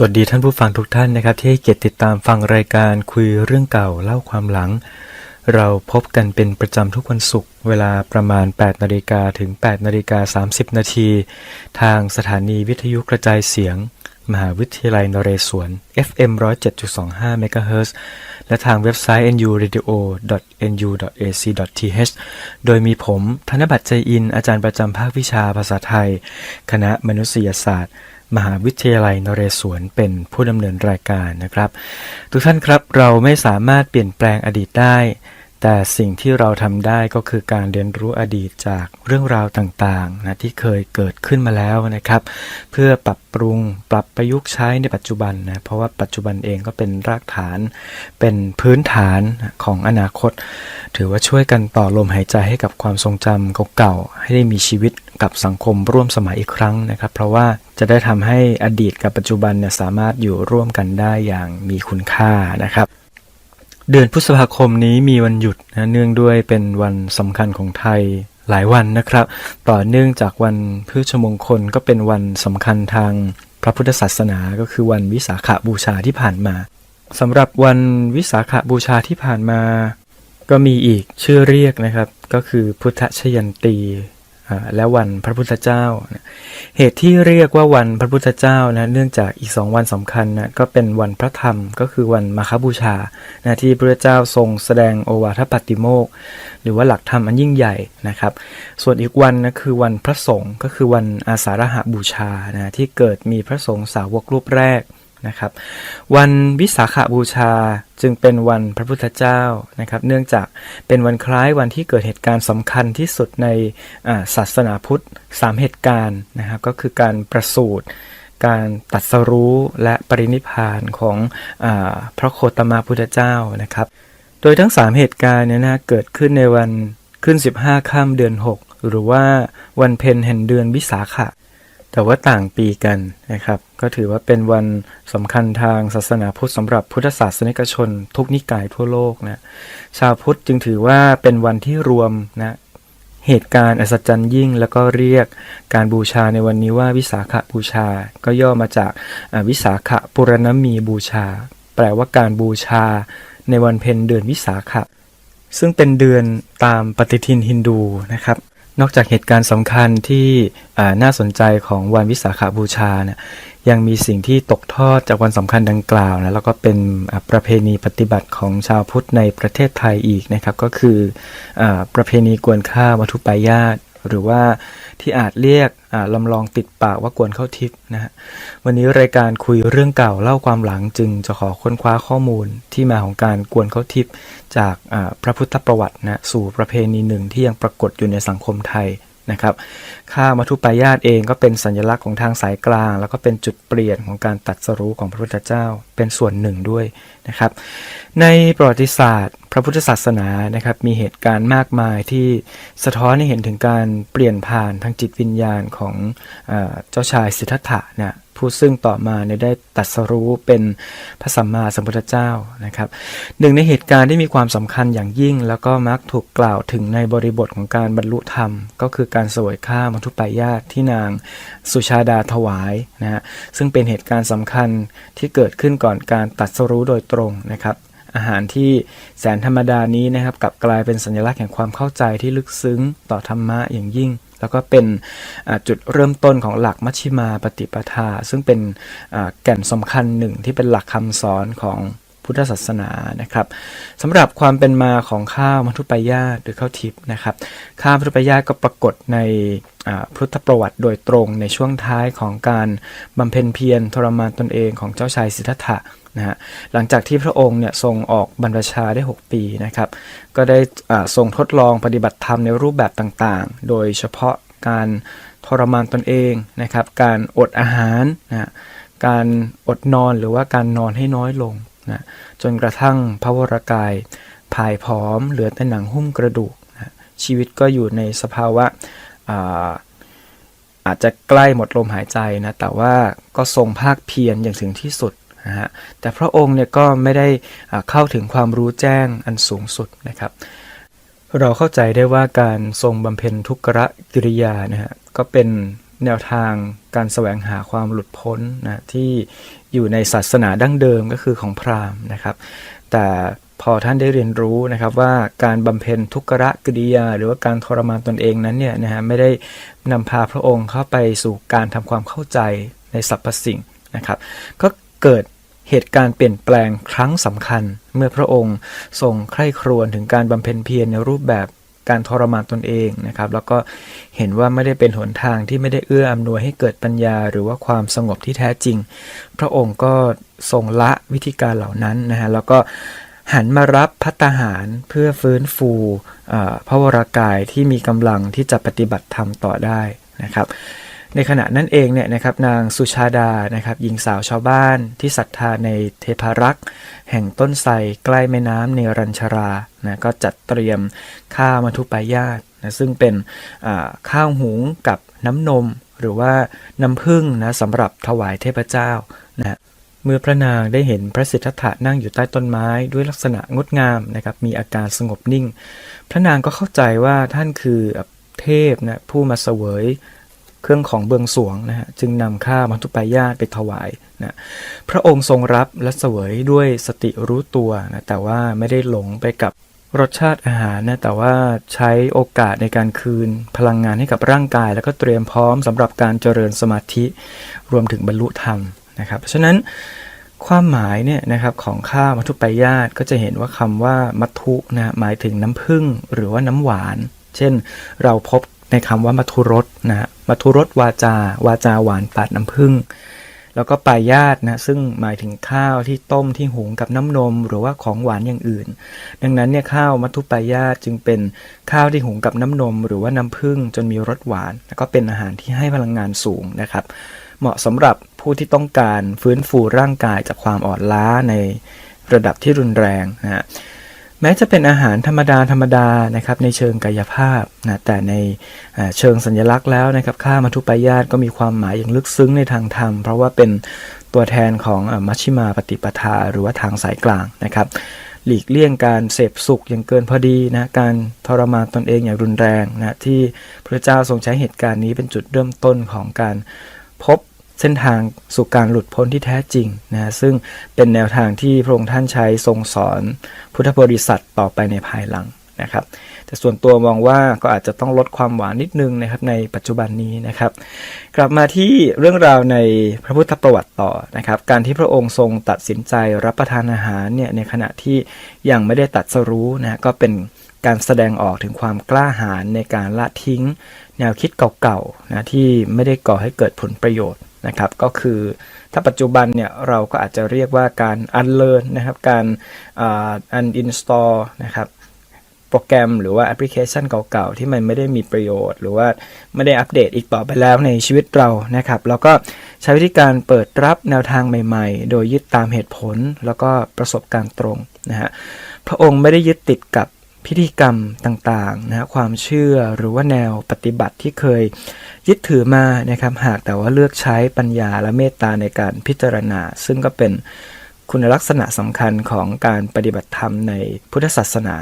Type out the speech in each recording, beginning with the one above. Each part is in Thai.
สวัสดีท่านผู้ฟังทุกท่านนะครับ ที่ให้เกียรติติดตามฟังรายการคุยเรื่องเก่าเล่าความหลัง เราพบกันเป็นประจำทุกวันศุกร์เวลาประมาณ 8นาฬิกาถึง8นาฬิกา30นาทีทางสถานีวิทยุกระจายเสียง มหาวิทยาลัยนเรศวร FM 107.25 MHz และทางเว็บไซต์ nuradio.nu.ac.th โดยมีผมธนบัตรใจอินอาจารย์ประจำภาควิชาภาษาไทย คณะมนุษยศาสตร์ มหาวิทยาลัยนเรศวรเป็นผู้ดำเนินรายการนะครับ ทุกท่านครับเราไม่สามารถเปลี่ยนแปลงอดีตได้ แต่สิ่งที่เราทำได้ก็คือการเรียนรู้อดีตจากเรื่องราวต่างๆนะที่เคยเกิดขึ้นมาแล้วนะครับ เพื่อปรับปรุงปรับประยุกต์ใช้ในปัจจุบันนะเพราะว่าปัจจุบันเองก็เป็นรากฐาน เป็นพื้นฐานของอนาคต ถือว่าช่วยกันต่อลมหายใจให้กับความทรงจำเก่าๆให้ได้มีชีวิต กับสังคมร่วมสมัยอีกครั้งนะครับ เพราะว่าจะได้ทำให้อดีตกับปัจจุบันเนี่ยสามารถอยู่ร่วมกันได้อย่างมีคุณค่านะครับ เดือนพฤษภาคมนี้มีวันหยุดนะเนื่องด้วยเป็นวันสำคัญของไทยหลายวันนะครับ ต่อเนื่องจากวันพฤชมงคลก็เป็นวันสำคัญทางพระพุทธศาสนาก็คือวันวิสาขบูชาที่ผ่านมาสำหรับวันวิสาขบูชาที่ผ่านมา ก็มีอีกชื่อเรียกนะครับ ก็คือพุทธชยันตี และวันพระพุทธเจ้า เหตุที่เรียกว่าวันพระพุทธเจ้านะเนื่องจากอีกสองวันสำคัญนะก็เป็นวันพระธรรมก็คือวันมาคบูชานะที่พระเจ้าทรงแสดงโอวาทปาติโมกหรือว่าหลักธรรมอันยิ่งใหญ่นะครับ ส่วนอีกวันนะคือวันพระสงฆ์ก็คือวันอาสาฬหบูชานะที่เกิดมีพระสงฆ์สาวกรูปแรก นะครับ วันวิสาขบูชาจึงเป็นวันพระพุทธเจ้านะครับ เนื่องจากเป็นวันคล้ายวันที่เกิดเหตุการณ์สำคัญที่สุดในศาสนาพุทธสามเหตุการณ์นะครับ ก็คือการประสูติการตัดสรู้และปรินิพานของอพระโคตมาพุทธเจ้านะครับ โดยทั้ง 3 เหตุการณ์เนี่ยนะเกิดขึ้นในวันขึ้น 15ค่ำเดือน 6 หรือว่าวันเพ็ญแห่งเดือนวิสาขะ แต่ว่าต่างปีกันนะครับ ก็ถือว่าเป็นวันสำคัญทางศาสนาพุทธสำหรับพุทธศาสนิกชน ทุกนิกายทั่วโลกนะ ชาวพุทธจึงถือว่าเป็นวันที่รวมนะเหตุการณ์อัศจรรย์ยิ่ง แล้วก็เรียกการบูชาในวันนี้ว่าวิสาขบูชา ก็ย่อมาจากวิสาขปุรณมีบูชา แปลว่าการบูชาในวันเพ็ญเดือนวิสาขะซึ่งเป็นเดือนตามปฏิทินฮินดูนะครับ นอกจากเหตุการณ์สำคัญที่น่าสนใจของวันวิสาขาบูชานะยังมีสิ่งที่ตกทอดจากวันสำคัญดังกล่าวนะแล้วก็เป็นประเพณีปฏิบัติของชาวพุทธในประเทศไทยอีกนะครับ ก็คืออประเพณีกวนข้าววัตถุปายาต หรือว่าที่อาจเรียกลำลองติดปากว่ากวนข้าวทิพย์นะฮะวันนี้รายการคุยเรื่องเก่าเล่าความหลังจึงจะขอค้นคว้าข้อมูลที่มาของการกวนข้าวทิพย์จากพระพุทธประวัตินะสู่ประเพณีหนึ่งที่ยังปรากฏอยู่ในสังคมไทย นะครับข้ามัทุปายาตเองก็เป็นสัญลักษณ์ของทางสายกลาง แล้วก็เป็นจุดเปลี่ยนของการตัดสรู้ของพระพุทธเจ้าเป็นส่วนหนึ่งด้วยนะครับ ในประวัติศาสตร์ พระพุทธศาสนานะครับมีเหตุการณ์มากมายที่สะท้อนให้เห็นถึงการเปลี่ยนผ่านทางจิตวิญญาณของอาเจ้าชายสิทธัตถะเนี่ย ผู้ซึ่งต่อมาเนี่ยได้ตัดสรู้เป็นพระสัมมาสัมพุทธเจ้านะครับหนึ่งในเหตุการณ์ที่มีความสำคัญอย่างยิ่ง แล้วก็มักถูกกล่าวถึงในบริบทของการบรรลุธรรม ก็คือการสวยข้าวมัทุปายาตที่นางสุชาดาถวายนะฮะซึ่งเป็นเหตุการณ์สำคัญที่เกิดขึ้นก่อนการตัดสรู้โดยตรงนะครับอาหารที่แสนธรรมดานี้นะครับกลับกลายเป็นสัญลักษณ์แห่งความเข้าใจที่ลึกซึ้งต่อธรรมะอย่างยิ่ง แล้วก็เป็นจุดเริ่มต้นของหลักมัชฌิมาปฏิปทา ซึ่งเป็นแก่นสำคัญหนึ่งที่เป็นหลักคำสอนของพุทธศาสนานะครับสำหรับความเป็นมาของข้าวมัทุปายาตหรือข้าวทิพย์นะครับ ข้าวมัทุปายาตก็ปรากฏในพุทธประวัติโดยตรงในช่วงท้ายของการบำเพ็ญเพียรทรมานตนเองของเจ้าชายสิทธัตถะ นะฮะหลังจากที่พระองค์เนี่ยทรงออกบรรพชาได้ 6 ปีนะครับก็ได้ทรงทดลองปฏิบัติธรรมในรูปแบบต่างๆ โดยเฉพาะการทรมานตนเองนะครับ การอดอาหารนะการอดนอนหรือว่าการนอนให้น้อยลงนะจนกระทั่งพระวรากายผายผอม เหลือแต่หนังหุ้มกระดูกนะชีวิตก็อยู่ในสภาวะอาอาจจะใกล้หมดลมหายใจนะแต่ว่าก็ทรงภาคเพียรอย่างถึงที่สุด นะฮะแต่พระองค์เนี่ยก็ไม่ได้เข้าถึงความรู้แจ้งอันสูงสุดนะครับ เราเข้าใจได้ว่าการทรงบำเพ็ญทุกขกิริยานะฮะก็เป็นแนวทางการแสวงหาความหลุดพ้นนะที่อยู่ในศาสนาดั้งเดิมก็คือของพราหมณ์นะครับ แต่พอท่านได้เรียนรู้นะครับว่าการบำเพ็ญทุกขะกิริยา หรือว่าการทรมานตนเองนั้นเนี่ยนะฮะไม่ได้นำพาพระองค์เข้าไปสู่การทำความเข้าใจในสรรพสิ่งนะครับ ก็เกิด เหตุการณ์เปลี่ยนแปลงครั้งสำคัญ เมื่อพระองค์ทรงใคร่ครวญถึงการบำเพ็ญเพียรในรูปแบบการทรมานตนเองนะครับ แล้วก็เห็นว่าไม่ได้เป็นหนทางที่ไม่ได้เอื้ออำนวยให้เกิดปัญญา หรือว่าความสงบที่แท้จริง พระองค์ก็ทรงละวิธีการเหล่านั้นนะฮะแล้วก็หันมารับพัตหารเพื่อฟื้นฟูเอ่อพระวรากายที่มีกำลังที่จะปฏิบัติธรรมต่อได้นะครับ ในขณะนั้นเองเนี่ยนะครับนางสุชาดานะครับหญิงสาวชาวบ้านที่ศรัทธาในเทพารักษ์ แห่งต้นไทรใกล้แม่น้ำเนรัญชรานะก็จัดเตรียมข้าวมัทุปายาตนะซึ่งเป็นข้าวหุงกับน้ำนมหรือว่าน้ำผึ้งนะสำหรับถวายเทพเจ้านะเมื่อพระนางได้เห็นพระสิทธัตถะนั่งอยู่ใต้ต้นไม้ด้วยลักษณะงดงามนะครับมีอาการสงบนิ่ง พระนางก็เข้าใจว่าท่านคือเทพนะผู้มาเสวย เครื่องของเบืองสวงนะฮะจึงนำข้ามัทุปายาตไปถวายนะพระองค์ทรงรับและเสวยด้วยสติรู้ตัวนะแต่ว่าไม่ได้หลงไปกับรสชาติอาหารนะแต่ว่าใช้โอกาสในการคืนพลังงานให้กับร่างกาย แล้วก็เตรียมพร้อมสำหรับการเจริญสมาธิรวมถึงบรรลุธรรมนะครับเพราะฉะนั้นความหมายเนี่ยนะครับของข้าวมัทุปายาตก็จะเห็นว่าคำว่ามัทุนะหมายถึงน้ำผึ้งหรือว่าน้ำหวาน เช่นเราพบ ในคำว่ามัทุรสนะฮะมัทุรสวาจา วาจาหวานปาดน้ำผึ้งแล้วก็ปลายาตนะซึ่งหมายถึงข้าวที่ต้มที่หุงกับน้ำนม หรือว่าของหวานอย่างอื่น ดังนั้นเนี่ยข้าวมัทุปายาตจึงเป็นข้าวที่หุงกับน้ำนม หรือว่าน้ำผึ้งจนมีรสหวาน แล้วก็เป็นอาหารที่ให้พลังงานสูงนะครับ เหมาะสำหรับผู้ที่ต้องการฟื้นฟูร่างกายจากความอ่อนล้าในระดับที่รุนแรงนะฮะ แม้จะเป็นอาหารธรรมดาธรรมดานะครับในเชิงกายภาพนะแต่ในเชิงสัญลักษณ์แล้วนะครับข้ามัทุปายาตก็มีความหมายอย่างลึกซึ้งในทางธรรม เพราะว่าเป็นตัวแทนของอมัชฌิมาปฏิปทา หรือว่าทางสายกลางนะครับ หลีกเลี่ยงการเสพสุขอย่างเกินพอดีนะการทรมานตนเองอย่างรุนแรงนะที่พระเจ้าทรงใช้เหตุการณ์นี้เป็นจุดเริ่มต้นของการพบ เส้นทางสู่การหลุดพ้นที่แท้จริงนะซึ่งเป็นแนวทางที่พระองค์ท่านใช้ทรงสอนพุทธบริษัทต่อไปในภายหลังนะครับ แต่ส่วนตัวมองว่าก็อาจจะต้องลดความหวานนิดนึงนะครับในปัจจุบันนี้นะครับ กลับมาที่เรื่องราวในพระพุทธประวัติต่อนะครับ การที่พระองค์ทรงตัดสินใจรับประทานอาหารเนี่ยในขณะที่ยังไม่ได้ตัดสรู้นะก็เป็นการแสดงออกถึงความกล้าหาญในการละทิ้ง แนวคิดเก่าๆนะที่ไม่ได้ก่อให้เกิดผลประโยชน์ นะครับก็คือถ้าปัจจุบันเนี่ยเราก็อาจจะเรียกว่าการ unlearn นะครับการอ่า uninstall นะครับโปรแกรมหรือว่าแอปพลิเคชันเก่าๆ ที่มันไม่ได้มีประโยชน์ หรือว่าไม่ได้อัปเดตอีกต่อไปแล้วในชีวิตเรานะครับแล้วก็ใช้วิธีการเปิดรับแนวทางใหม่ๆ โดยยึดตามเหตุผลแล้วก็ประสบการณ์ตรงนะฮะพระองค์ไม่ได้ยึดติดกับ พิธีกรรมต่างๆนะความเชื่อหรือว่าแนวปฏิบัติที่เคยยึดถือมานะครับหากแต่ว่าเลือกใช้ปัญญาและเมตตาในการพิจารณา ซึ่งก็เป็นคุณลักษณะสำคัญของการปฏิบัติธรรมในพุทธศาสนา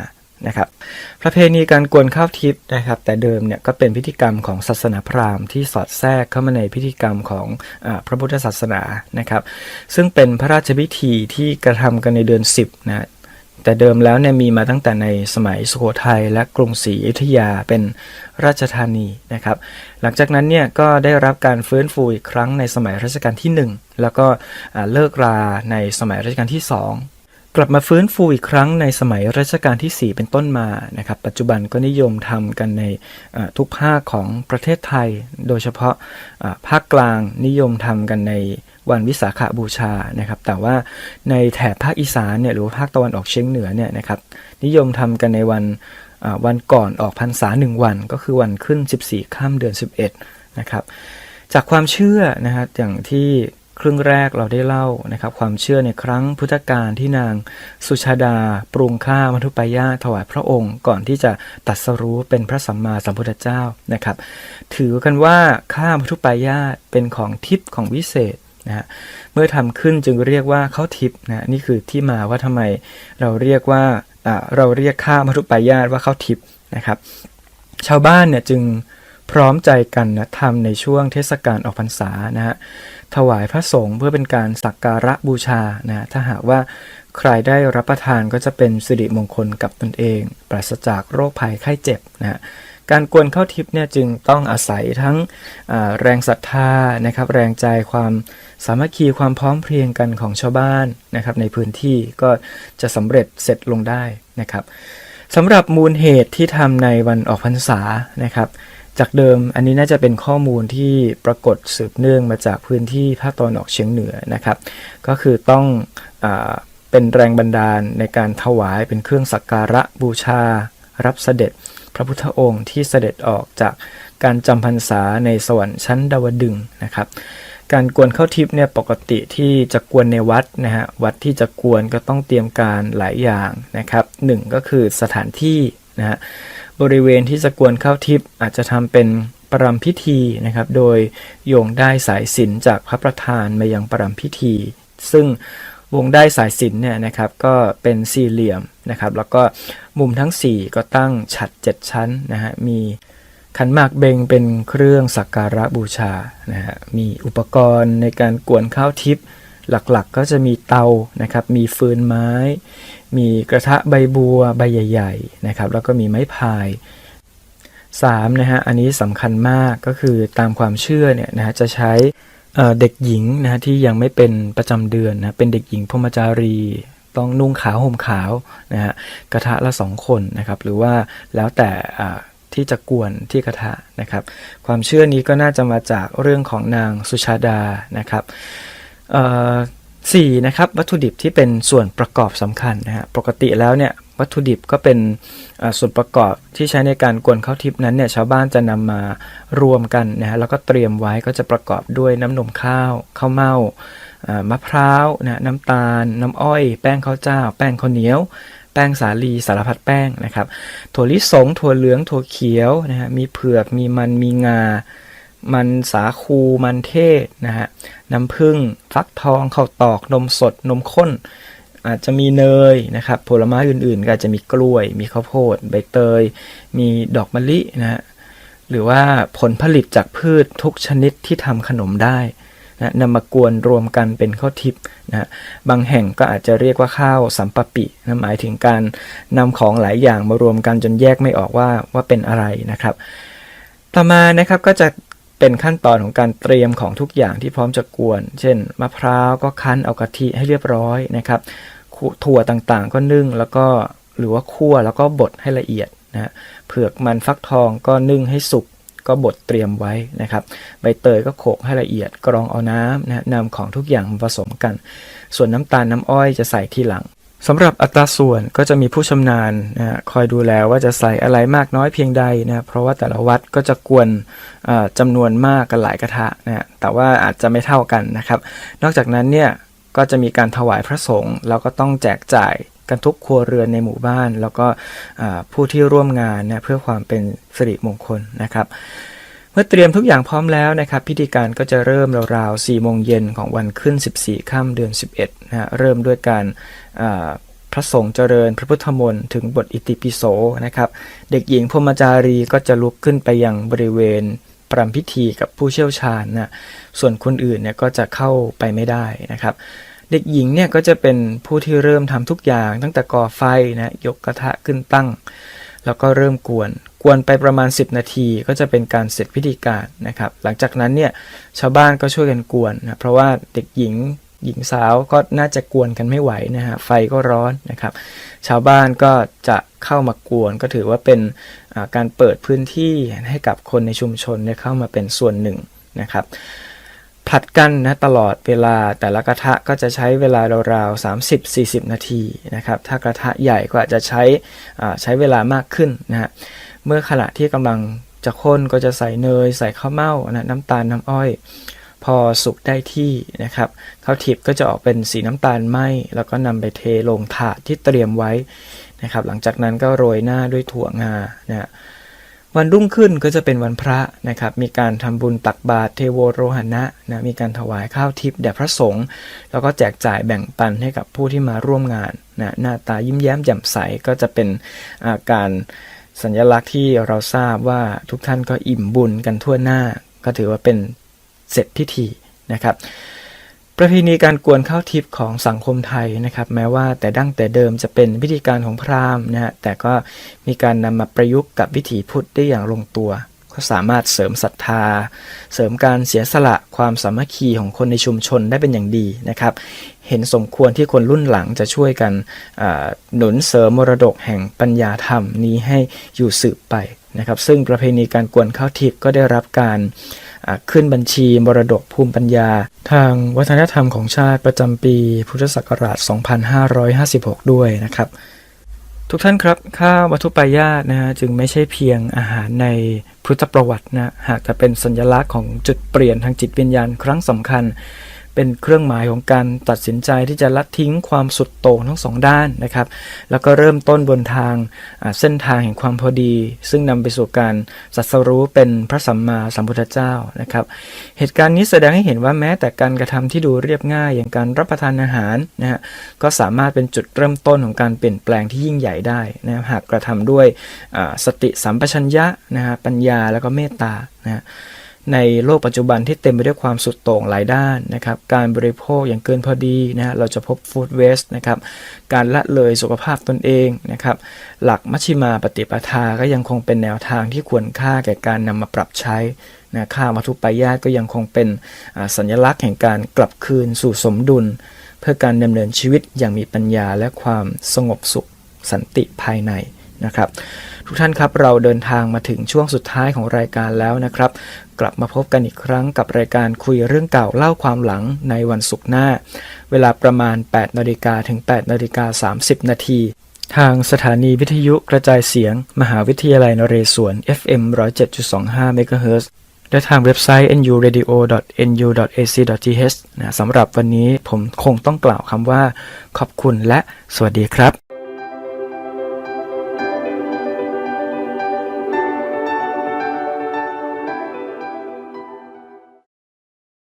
นะครับประเพณีการกวนข้าวทิพย์นะครับ แต่เดิมเนี่ยก็เป็นพิธีกรรมของศาสนาพราหมณ์ที่สอดแทรกเข้ามาในพิธีกรรมของอพระพุทธศาสนานะครับ ซึ่งเป็นพระราชพิธีที่กระทำกันในเดือน 10นะ แต่เดิมแล้วเนี่ยมีมาตั้งแต่ในสมัยสุโขทัยและกรุงศรีอยุธยาเป็นราชธานีนะครับ หลังจากนั้นเนี่ยก็ได้รับการฟื้นฟูอีกครั้งในสมัยรัชกาลที่ 1 แล้วก็เลิกราในสมัยรัชกาลที่ 2 กลับมาฟื้นฟูอีกครั้งในสมัยรัชกาลที่ 4 เป็นต้นมานะครับปัจจุบันก็นิยมทำกันในทุกภาคของประเทศไทย โดยเฉพาะภาคกลางนิยมทำกันในวันวิสาขบูชานะครับ แต่ว่าในแถบภาคอีสานเนี่ยหรือภาคตะวันออกเฉียงเหนือเนี่ยนะครับนิยมทำกันในวันวันก่อนออกพรรษาหนึ่งวัน ก็คือวันขึ้น 14ข้ามเดือน 11นะครับจากความเชื่อนะฮะอย่างที่ ครึ่งแรกเราได้เล่านะครับความเชื่อในครั้งพุทธกาลที่นางสุชาดา ปรุงข้าวมัทุปายาถวายพระองค์ ก่อนที่จะตัดสรู้เป็นพระสัมมาสัมพุทธเจ้านะครับ ถือกันว่าข้าวมัทุปายาเป็นของทิพย์ของวิเศษนะฮะเมื่อทำขึ้นจึงเรียกว่าข้าวทิพย์นะนี่คือที่มาว่าทำไมเราเรียกว่าเราเรียกข้าวมัทุปายาว่าข้าวทิพย์นะครับ ชาวบ้านเนี่ยจึง พร้อมใจกันนะทำในช่วงเทศกาลออกพรรษานะฮะถวายพระสงฆ์เพื่อเป็นการสักการะบูชานะถ้าหากว่าใครได้รับประทานก็จะเป็นสิริมงคลกับตนเอง ปราศจากโรคภัยไข้เจ็บนะฮะการกวนเข้าทิพย์เนี่ยจึงต้องอาศัยทั้งแรงศรัทธานะครับแรงใจความสามัคคีความพร้อมเพรียงกันของชาวบ้านนะครับในพื้นที่ก็จะสำเร็จเสร็จลงได้นะครับสำหรับมูลเหตุที่ทำในวันออกพรรษานะครับ จากเดิมอันนี้น่าจะเป็นข้อมูลที่ปรากฏสืบเนื่องมาจากพื้นที่ภาคตะวันออกเฉียงเหนือนะครับ ก็คือต้องอเป็นแรงบันดาลในการถวายเป็นเครื่องสักการะบูชา รับเสด็จพระพุทธองค์ที่เสด็จออกจากการจำพรรษาในสวรรค์ชั้นดาวดึงนะครับ การกวนเข้าทิพย์เนี่ยปกติที่จะกวนในวัดนะฮะวัดที่จะกวนก็ต้องเตรียมการหลายอย่างนะครับหนึ่งก็คือสถานที่นะฮะ บริเวณที่จะกวนข้าวทิพย์อาจจะทำเป็นปรำพิธีนะครับ โดยโยงได้สายสินจากพระประธานมายังปรำพิธี ซึ่งวงได้สายสินเนี่ยนะครับก็เป็นสี่เหลี่ยมนะครับ แล้วก็มุมทั้ง 4 ก็ตั้งฉัด 7 ชั้นนะฮะมีขันหมากเบงเป็นเครื่องสักการะบูชานะฮะมีอุปกรณ์ในการกวนข้าวทิพย์ หลักๆก็จะมีเตานะครับ มีฟืนไม้ มีกระทะใบบัวใบใหญ่ๆนะครับ แล้วก็มีไม้พาย 3. นะฮะ อันนี้สำคัญมากก็คือตามความเชื่อเนี่ยนะฮะจะใช้เด็กหญิงนะฮะที่ยังไม่เป็นประจำเดือนนะเป็นเด็กหญิงพรมจารีต้องนุ่งขาวห่มขาวนะฮะกระทะละสองคนนะครับ หรือว่าแล้วแต่ที่จะกวนที่กระทะนะครับ ความเชื่อนี้ก็น่าจะมาจากเรื่องของนางสุชาดานะครับ สี่นะครับวัตถุดิบที่เป็นส่วนประกอบสำคัญนะฮะปกติแล้วเนี่ยวัตถุดิบก็เป็นส่วนประกอบที่ใช้ในการกวนข้าวทิพนั้นเนี่ยชาวบ้านจะนำมารวมกันนะฮะแล้วก็เตรียมไว้ก็จะประกอบด้วยน้ำนมข้าวข้าวเม่าอ่ามะพร้าวนะน้ำตาล น้ำอ้อย แป้งข้าวเจ้า แป้งข้าวเหนียว แป้งสาลีสารพัดแป้งนะครับถั่วลิสงถั่วเหลืองถั่วเขียวนะฮะมีเผือกมีมันมีงา มันสาคูมันเทศนะฮะน้ำผึ้งฟักทองข้าวตอกนมสดนมข้น อาจจะมีเนยนะครับผลไม้อื่นๆ ก็อาจจะมีกล้วย มีข้าวโพดใบเตย มีดอกมะลินะฮะหรือว่าผลผลิตจากพืชทุกชนิดที่ทำขนมได้นะนำมากวนรวมกันเป็นข้าวทิพย์นะฮะบางแห่งก็อาจจะเรียกว่าข้าวสัมปปินะหมายถึงการนำของหลายอย่างมารวมกันจนแยกไม่ออกว่าว่าเป็นอะไรนะครับ ต่อมานะครับก็จะ เป็นขั้นตอนของการเตรียมของทุกอย่างที่พร้อมจะกวน เช่น มะพร้าวก็คั้นเอากะทิให้เรียบร้อยนะครับ ถั่วต่างๆก็นึ่งแล้วก็หรือว่าคั่วแล้วก็บดให้ละเอียดนะเผือกมันฟักทองก็นึ่งให้สุกก็บดเตรียมไว้นะครับ ใบเตยก็โขลกให้ละเอียดกรองเอาน้ำนะนำของทุกอย่างมาผสมกัน ส่วนน้ำตาลน้ำอ้อยจะใส่ทีหลัง สำหรับอัตราส่วนก็จะมีผู้ชำนาญนะคอยดูแลว่าจะใส่อะไรมากน้อยเพียงใดนะเพราะว่าแต่ละวัดก็จะกวนจำนวนมากกันหลายกระทะนะฮะแต่ว่าอาจจะไม่เท่ากันนะครับ นอกจากนั้นเนี่ยก็จะมีการถวายพระสงฆ์แล้วก็ต้องแจกจ่ายกันทุกครัวเรือนในหมู่บ้าน แล้วก็ผู้ที่ร่วมงานเนี่ยเพื่อความเป็นสิริมงคลนะครับ มื่อเตรียมทุกอย่างพร้อมแล้วนะครับ พิธีการก็จะเริ่มราวๆ4โมงเย็นของวันขึ้น 14 ค่ำเดือน 11นะฮะเริ่มด้วยการพระสงฆ์เจริญพระพุทธมนต์ถึงบทอิติปิโสนะครับ เด็กหญิงพรมจารีก็จะลุกขึ้นไปยังบริเวณปรำพิธีกับผู้เชี่ยวชาญนะส่วนคนอื่นเนี่ยก็จะเข้าไปไม่ได้นะครับ เด็กหญิงเนี่ยก็จะเป็นผู้ที่เริ่มทำทุกอย่างตั้งแต่ก่อไฟนะยกกระทะขึ้นตั้ง แล้วก็เริ่มกวน กวนไปประมาณ 10 นาทีก็จะเป็นการเสร็จพิธีการนะครับ หลังจากนั้นเนี่ยชาวบ้านก็ช่วยกันกวนนะเพราะว่าเด็กหญิงหญิงสาวก็น่าจะกวนกันไม่ไหวนะฮะไฟก็ร้อนนะครับ ชาวบ้านก็จะเข้ามากวนก็ถือว่าเป็นการเปิดพื้นที่ให้กับคนในชุมชนเนี่ยเข้ามาเป็นส่วนหนึ่งนะครับผลัดกันนะตลอดเวลาแต่ละกระทะก็จะใช้เวลาราวๆ30-40 นาทีนะครับ ถ้ากระทะใหญ่ก็อาจจะใช้ใช้เวลามากขึ้นนะฮะ เมื่อขณะที่กำลังจะข้นก็จะใส่เนย ใส่ข้าวเม่านะน้ำตาลน้ำอ้อย พอสุกได้ที่นะครับข้าวทิพย์ก็จะออกเป็นสีน้ำตาลไหมแล้วก็นำไปเทลงถาดที่เตรียมไว้นะครับ หลังจากนั้นก็โรยหน้าด้วยถั่วงานะวันรุ่งขึ้นก็จะเป็นวันพระนะครับ มีการทำบุญตักบาตรเทโวโรหณะนะ มีการถวายข้าวทิพย์แด่พระสงฆ์ แล้วก็แจกจ่ายแบ่งปันให้กับผู้ที่มาร่วมงานนะ หน้าตายิ้มแย้มแจ่มใสก็จะเป็นอาการ สัญลักษณ์ที่เราทราบว่าทุกท่านก็อิ่มบุญกันทั่วหน้า ก็ถือว่าเป็นเสร็จพิธีนะครับ ประเพณีการกวนข้าวทิพย์ของสังคมไทยนะครับ แม้ว่าแต่ดั้งแต่เดิมจะเป็นพิธีการของพราหมณ์นะฮะแต่ก็มีการนำมาประยุกต์กับวิถีพุทธได้อย่างลงตัว ก็สามารถเสริมศรัทธา เสริมการเสียสละความสามัคคีของคนในชุมชนได้เป็นอย่างดีนะครับ เห็นสมควรที่คนรุ่นหลังจะช่วยกันหนุนเสริมมรดกแห่งปัญญาธรรมนี้ให้อยู่สืบไปนะครับ ซึ่งประเพณีการกวนข้าวทิพย์ก็ได้รับการขึ้นบัญชีมรดกภูมิปัญญา ทางวัฒนธรรมของชาติประจำปีพุทธศักราช 2556 ด้วยนะครับ ทุกท่านครับข้าววัตถุปายาตนะฮะจึงไม่ใช่เพียงอาหารในพุทธประวัตินะหากแต่เป็นสัญลักษณ์ของจุดเปลี่ยนทางจิตวิญญาณครั้งสำคัญ เป็นเครื่องหมายของการตัดสินใจที่จะละทิ้งความสุดโต่งทั้งสองด้านนะครับ แล้วก็เริ่มต้นบนทางเส้นทางแห่งความพอดี ซึ่งนำไปสู่การสัสรู้เป็นพระสัมมาสัมพุทธเจ้านะครับ เหตุการณ์นี้แสดงให้เห็นว่าแม้แต่การกระทำที่ดูเรียบง่าย อย่างการรับประทานอาหารนะฮะก็สามารถเป็นจุดเริ่มต้นของการเปลี่ยนแปลงที่ยิ่งใหญ่ได้นะหากกระทำด้วยสติสัมปชัญญะนะฮะปัญญาแล้วก็เมตตานะฮะ ในโลกปัจจุบันที่เต็มไปด้วยความสุดโต่งหลายด้านนะครับการบริโภคอย่างเกินพอดีนะฮะเราจะพบฟู้ดเวสต์นะครับการละเลยสุขภาพตนเองนะครับหลักมัชฌิมาปฏิปทาก็ยังคงเป็นแนวทางที่ควรค่าแก่การนำมาปรับใช้นะค่าวัตถุปายาตก็ยังคงเป็นสัญลักษณ์แห่งการกลับคืนสู่สมดุล เพื่อการดำเนินชีวิตอย่างมีปัญญาและความสงบสุขสันติภายในนะครับทุกท่านครับเราเดินทางมาถึงช่วงสุดท้ายของรายการแล้วนะครับ กลับมาพบกันอีกครั้งกับรายการคุยเรื่องเก่าเล่าความหลังในวันศุกร์หน้า เวลาประมาณ 8นาฬิกาถึง8นาฬิกา30 นาทีทางสถานีวิทยุกระจายเสียง มหาวิทยาลัยนเรศวร FM 107.25 MHz และทางเว็บไซต์ nuradio.nu.ac.th นะสำหรับวันนี้ผมคงต้องกล่าวคำว่า ขอบคุณและสวัสดีครับ